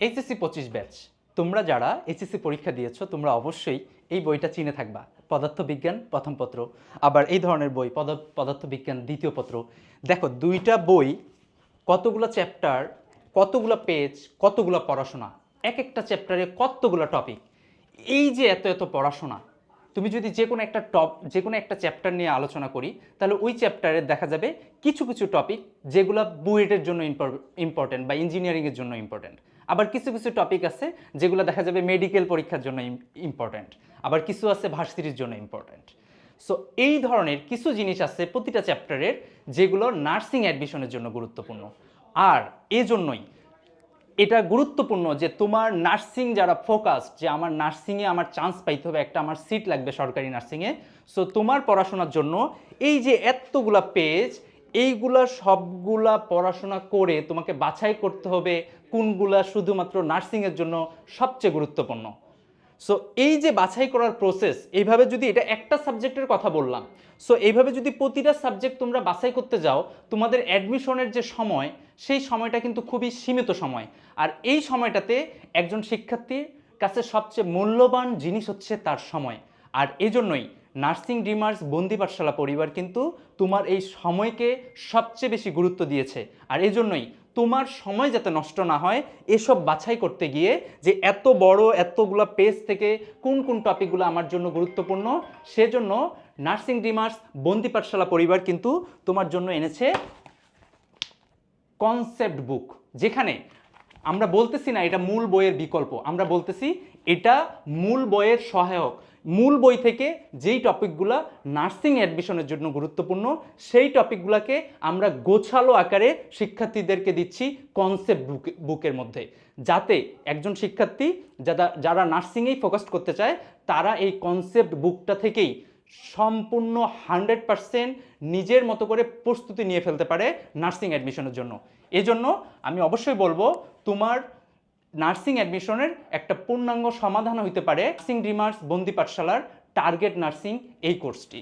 HSC পঁচিশ batch তোমরা যারা এইচএসসি পরীক্ষা দিয়েছ, তোমরা অবশ্যই এই বইটা চিনে থাকবা। পদার্থবিজ্ঞান প্রথম পত্র। আবার এই ধরনের বই, পদ- পদার্থবিজ্ঞান দ্বিতীয় পত্র। দেখো, দুইটা বই, কতগুলো চ্যাপ্টার কতগুলো পেজ কতগুলো পড়াশোনা। এক একটা চ্যাপ্টারে কতগুলো টপিক এই যে এত এত পড়াশোনা, তুমি যদি যে কোনো একটা টপ যে কোনো একটা চ্যাপ্টার নিয়ে আলোচনা করি, তাহলে ওই চ্যাপ্টারে দেখা যাবে কিছু কিছু টপিক যেগুলো বুয়েটের জন্য ইম্পর্টেন্ট বা ইঞ্জিনিয়ারিংয়ের জন্য ইম্পর্টেন্ট আবার কিছু কিছু টপিক আছে যেগুলো দেখা যাবে মেডিকেল পরীক্ষার জন্য ইম্পর্টেন্ট আবার কিছু আছে ভার্সিটির জন্য ইম্পর্টেন্ট সো এই ধরনের কিছু জিনিস আছে প্রতিটা চ্যাপ্টারের যেগুলো নার্সিং অ্যাডমিশনের জন্য গুরুত্বপূর্ণ। আর এজন্যই এটা গুরুত্বপূর্ণ যে তোমার নার্সিং যারা ফোকাস যে আমার নার্সিংয়ে আমার চান্স পাইতে হবে, একটা আমার সিট লাগবে সরকারি নার্সিংয়ে সো তোমার পড়াশোনার জন্য এই যে এতগুলা পেজ এইগুলা সবগুলা পড়াশোনা করে তোমাকে বাছাই করতে হবে কোনগুলা শুধুমাত্র নার্সিংয়ের জন্য সবচেয়ে গুরুত্বপূর্ণ। সো এই যে বাছাই করার প্রসেস এইভাবে যদি এটা একটা সাবজেক্টের কথা বললাম সো এইভাবে যদি প্রতিটা সাবজেক্ট তোমরা বাছাই করতে যাও, তোমাদের অ্যাডমিশনের যে সময়, সেই সময়টা কিন্তু খুবই সীমিত সময়। আর এই সময়টাতে একজন শিক্ষার্থীর কাছে সবচেয়ে মূল্যবান জিনিস হচ্ছে তার সময়। আর এজন্যই নার্সিং ডিমার্স, বন্দি পাঠশালা পরিবার কিন্তু তোমার এই সময়কে সবচেয়ে বেশি গুরুত্ব দিয়েছে। আর এজন্যই তোমার সময় যাতে নষ্ট না হয়, এসব বাছাই করতে গিয়ে যে এত বড়, এতগুলো পেজ থেকে কোন কোন টপিকগুলো আমার জন্য গুরুত্বপূর্ণ, সেজন্য নার্সিং ডিমার্স, বন্দি পাঠশালা পরিবার কিন্তু তোমার জন্য এনেছে কনসেপ্ট বুক যেখানে আমরা বলতেছি না এটা মূল বইয়ের বিকল্প, আমরা বলতেছি এটা মূল বইয়ের সহায়ক। মূল বই থেকে যেই টপিকগুলো নার্সিং অ্যাডমিশনের জন্য গুরুত্বপূর্ণ, সেই টপিকগুলোকে আমরা গোছালো আকারে শিক্ষার্থীদেরকে দিচ্ছি কনসেপ্ট বুক বুকের মধ্যে। যাতে একজন শিক্ষার্থী যারা যারা নার্সিংয়েই ফোকাস করতে চায়, তারা এই কনসেপ্ট বুকটা থেকেই সম্পূর্ণ হান্ড্রেড পারসেন্ট নিজের মতো করে প্রস্তুতি নিয়ে ফেলতে পারে নার্সিং অ্যাডমিশনের জন্য। এজন্য আমি অবশ্যই বলব, তোমার নার্সিং অ্যাডমিশনের একটা পূর্ণাঙ্গ সমাধান হইতে পারে নার্সিং ডিমার্স বন্দি পাঠশালার টার্গেট নার্সিং এই কোর্সটি।